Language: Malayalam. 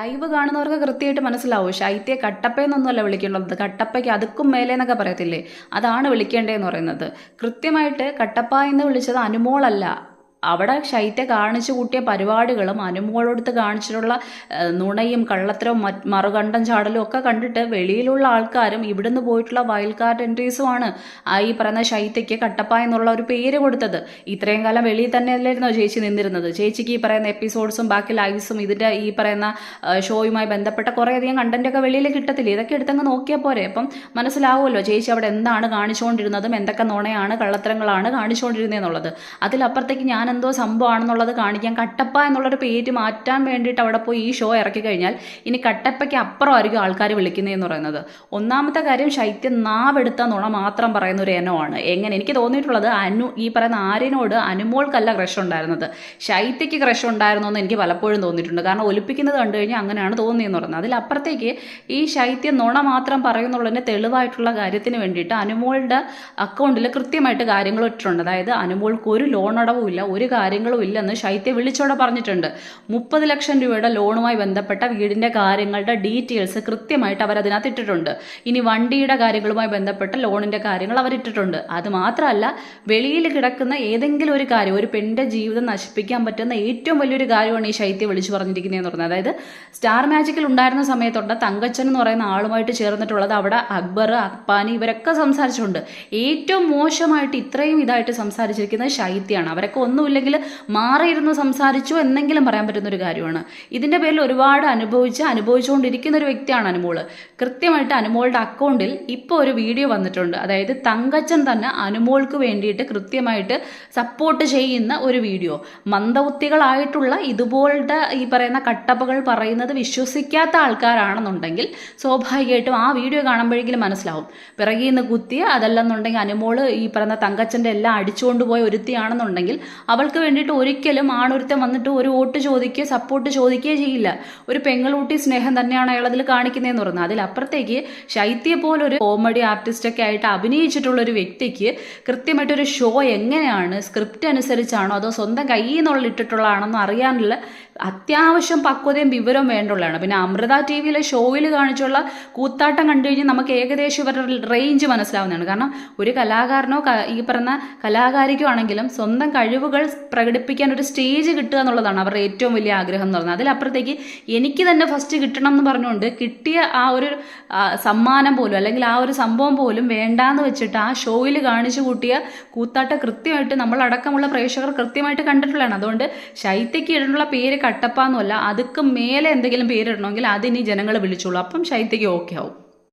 ലൈവ് കാണുന്നവർക്ക് കൃത്യമായിട്ട് മനസ്സിലാവും. ശൈത്യ കട്ടപ്പയെന്നൊന്നുമല്ല വിളിക്കേണ്ടത്. കട്ടപ്പയ്ക്ക് അതുക്കും മേലെ എന്നൊക്കെ പറയത്തില്ലേ? അതാണ് വിളിക്കേണ്ടതെന്ന് പറയുന്നത്. കൃത്യമായിട്ട് കട്ടപ്പ എന്ന് വിളിച്ചത് അനുമോളല്ല. അവിടെ ശൈത്യ കാണിച്ചു കൂട്ടിയ പരിപാടികളും അനുമോളെടുത്ത് കാണിച്ചിട്ടുള്ള നുണയും കള്ളത്തരവും മറുകണ്ടം ചാടലും ഒക്കെ കണ്ടിട്ട് വെളിയിലുള്ള ആൾക്കാരും ഇവിടുന്ന് പോയിട്ടുള്ള വൈൽഡ് കാർഡ് എൻട്രീസുമാണ് ഈ പറയുന്ന ശൈത്യയ്ക്ക് കട്ടപ്പ എന്നുള്ള ഒരു പേര് കൊടുത്തത്. ഇത്രയും കാലം വെളിയിൽ തന്നെ അല്ലായിരുന്നോ ചേച്ചി നിന്നിരുന്നത്? ചേച്ചിക്ക് ഈ പറയുന്ന എപ്പിസോഡ്സും ബാക്കി ലൈവ്സും ഇതിന്റെ ഈ പറയുന്ന ഷോയുമായി ബന്ധപ്പെട്ട കുറേയധികം കണ്ടന്റൊക്കെ വെളിയിൽ കിട്ടത്തില്ല? ഇതൊക്കെ എടുത്തങ്ങ് നോക്കിയാൽ പോരെ. അപ്പം മനസ്സിലാവുമല്ലോ ചേച്ചി അവിടെ എന്താണ് കാണിച്ചുകൊണ്ടിരുന്നതും എന്തൊക്കെ നുണയാണ് കള്ളത്തരങ്ങളാണ് കാണിച്ചുകൊണ്ടിരുന്നതെന്നുള്ളത്. അതിലപ്പുറത്തേക്ക് ഞാൻ എന്തോ സംഭവമാണെന്നുള്ളത് കാണിക്കാൻ കട്ടപ്പ എന്നുള്ളൊരു പേര് മാറ്റാൻ വേണ്ടിയിട്ട് അവിടെ പോയി ഈ ഷോ ഇറക്കി കഴിഞ്ഞാൽ ഇനി കട്ടപ്പയ്ക്ക് അപ്പുറമായിരിക്കും ആൾക്കാർ വിളിക്കുന്നതെന്ന് പറയുന്നത്. ഒന്നാമത്തെ കാര്യം ശൈത്യം നാവെടുത്ത നുണ മാത്രം പറയുന്ന ഒരു ഇനമാണ്. എങ്ങനെ? എനിക്ക് തോന്നിയിട്ടുള്ളത് അനു ഈ പറയുന്ന ആര്യനോട് അനുമോൾക്കല്ല ക്രഷ് ഉണ്ടായിരുന്നത്. ശൈത്യയ്ക്ക് ക്രഷ് ഉണ്ടായിരുന്നു എന്ന് എനിക്ക് പലപ്പോഴും തോന്നിയിട്ടുണ്ട്. കാരണം ഒലിപ്പിക്കുന്നത് കണ്ടു കഴിഞ്ഞാൽ അങ്ങനെയാണ് തോന്നിയെന്ന് പറയുന്നത്. അതിലപ്പുറത്തേക്ക് ഈ ശൈത്യം നുണ മാത്രം പറയുന്നുള്ളതിന് തെളിവായിട്ടുള്ള കാര്യത്തിന് വേണ്ടിയിട്ട് അനുമോളുടെ അക്കൗണ്ടിൽ കൃത്യമായിട്ട് കാര്യങ്ങൾ ഇട്ടിട്ടുണ്ട്. അതായത് അനുമോൾക്ക് ഒരു ലോൺ അടവുമില്ല ഇല്ല ഒരു കാര്യങ്ങളും ഇല്ലെന്ന് ശൈത്യ വിളിച്ചോടെ പറഞ്ഞിട്ടുണ്ട്. മുപ്പത് ലക്ഷം രൂപയുടെ ലോണുമായി ബന്ധപ്പെട്ട വീടിന്റെ കാര്യങ്ങളുടെ ഡീറ്റെയിൽസ് കൃത്യമായിട്ട് അവർ അതിനകത്ത് ഇട്ടിട്ടുണ്ട്. ഇനി വണ്ടിയുടെ കാര്യങ്ങളുമായി ബന്ധപ്പെട്ട ലോണിന്റെ കാര്യങ്ങൾ അവരിട്ടിട്ടുണ്ട്. അത് മാത്രമല്ല വെളിയിൽ കിടക്കുന്ന ഏതെങ്കിലും ഒരു കാര്യം ഒരു പെണ്ണിന്റെ ജീവിതം നശിപ്പിക്കാൻ പറ്റുന്ന ഏറ്റവും വലിയൊരു കാര്യമാണ് ഈ ശൈത്യ വിളിച്ചു പറഞ്ഞിരിക്കുന്നതെന്ന് പറഞ്ഞത്. അതായത് സ്റ്റാർ മാജിക്കിൽ ഉണ്ടായിരുന്ന സമയത്തുണ്ട് തങ്കച്ചൻ എന്ന് പറയുന്ന ആളുമായിട്ട് ചേർന്നിട്ടുള്ളത് അവിടെ അക്ബർ അപ്പാനി ഇവരൊക്കെ സംസാരിച്ചിട്ടുണ്ട്. ഏറ്റവും മോശമായിട്ട് ഇത്രയും ഇതായിട്ട് സംസാരിച്ചിരിക്കുന്നത് ശൈത്യാണ് അവരൊക്കെ ഒന്നുമില്ലെങ്കിൽ മാറിയിരുന്ന് സംസാരിച്ചു എന്നെങ്കിലും പറയാൻ പറ്റുന്ന ഒരു കാര്യമാണ്. ഇതിന്റെ പേരിൽ ഒരുപാട് അനുഭവിച്ച് അനുഭവിച്ചുകൊണ്ടിരിക്കുന്ന ഒരു വ്യക്തിയാണ് അനുമോൾ. കൃത്യമായിട്ട് അനുമോളുടെ അക്കൗണ്ടിൽ ഇപ്പോൾ ഒരു വീഡിയോ വന്നിട്ടുണ്ട്. അതായത് തങ്കച്ചൻ തന്നെ അനുമോൾക്ക് വേണ്ടിയിട്ട് കൃത്യമായിട്ട് സപ്പോർട്ട് ചെയ്യുന്ന ഒരു വീഡിയോ. മന്ദബുദ്ധികളായിട്ടുള്ള ഇതുപോലത്തെ ഈ പറയുന്ന കട്ടപ്പകൾ പറയുന്നത് വിശ്വസിക്കാത്ത ആൾക്കാരാണെന്നുണ്ടെങ്കിൽ സ്വാഭാവികമായിട്ടും ആ വീഡിയോ കാണുമ്പോഴെങ്കിലും മനസ്സിലാവും. പിറകിൽ നിന്ന് കുത്തിയ അതല്ലെന്നുണ്ടെങ്കിൽ അനുമോൾ ഈ പറയുന്ന തങ്കച്ചന്റെ എല്ലാം അടിച്ചുകൊണ്ട് പോയ ഒരുത്തിയാണെന്നുണ്ടെങ്കിൽ അവൾക്ക് വേണ്ടിയിട്ട് ഒരിക്കലും ആണൊരുത്തൻ വന്നിട്ട് ഒരു വോട്ട് ചോദിക്കുകയോ സപ്പോർട്ട് ചോദിക്കുകയോ ചെയ്യില്ല. ഒരു പെങ്ങളൂട്ടി സ്നേഹം തന്നെയാണ് അയാൾ അതിൽ കാണിക്കുന്നതെന്ന് പറയുന്നത്. അതിലപ്പുറത്തേക്ക് ശൈത്യ പോലൊരു കോമഡി ആർട്ടിസ്റ്റൊക്കെ ആയിട്ട് അഭിനയിച്ചിട്ടുള്ള ഒരു വ്യക്തിക്ക് കൃത്യമായിട്ടൊരു ഷോ എങ്ങനെയാണ് സ്ക്രിപ്റ്റ് അനുസരിച്ചാണോ അതോ സ്വന്തം കയ്യിൽ നിന്നുള്ള ഇട്ടിട്ടുള്ളതാണെന്ന് അറിയാനുള്ള അത്യാവശ്യം പക്വതയും വിവരവും വേണ്ടുള്ളതാണ്. പിന്നെ അമൃത ടി വിയിലെ ഷോയിൽ കാണിച്ചുള്ള കൂത്താട്ടം കണ്ടു കഴിഞ്ഞാൽ നമുക്ക് ഏകദേശം ഇവരുടെ റേഞ്ച് മനസ്സിലാവുന്നതാണ്. കാരണം ഒരു കലാകാരനോ ഈ പറഞ്ഞ കലാകാരിക്കോ ആണെങ്കിലും സ്വന്തം കഴിവുകൾ പ്രകടിപ്പിക്കാൻ ഒരു സ്റ്റേജ് കിട്ടുക എന്നുള്ളതാണ് അവരുടെ ഏറ്റവും വലിയ ആഗ്രഹം എന്ന് പറയുന്നത്. അതിലപ്പുറത്തേക്ക് എനിക്ക് തന്നെ ഫസ്റ്റ് കിട്ടണം എന്ന് പറഞ്ഞുകൊണ്ട് കിട്ടിയ ആ ഒരു സമ്മാനം പോലും അല്ലെങ്കിൽ ആ ഒരു സംഭവം പോലും വേണ്ടാന്ന് വെച്ചിട്ട് ആ ഷോയിൽ കാണിച്ചു കൂട്ടിയ കൂത്താട്ട കൃത്യമായിട്ട് നമ്മളടക്കമുള്ള പ്രേക്ഷകർ കൃത്യമായിട്ട് കണ്ടിട്ടുള്ളതാണ്. അതുകൊണ്ട് ശൈത്യയ്ക്ക് ഇടാനുള്ള പേര് കട്ടപ്പ എന്നല്ല അതുക്ക് മേലെ എന്തെങ്കിലും പേരിടണമെങ്കിൽ അതിനി ജനങ്ങൾ വിളിച്ചോളൂ. അപ്പം ശൈത്യയ്ക്ക് ഓക്കെ ആവും.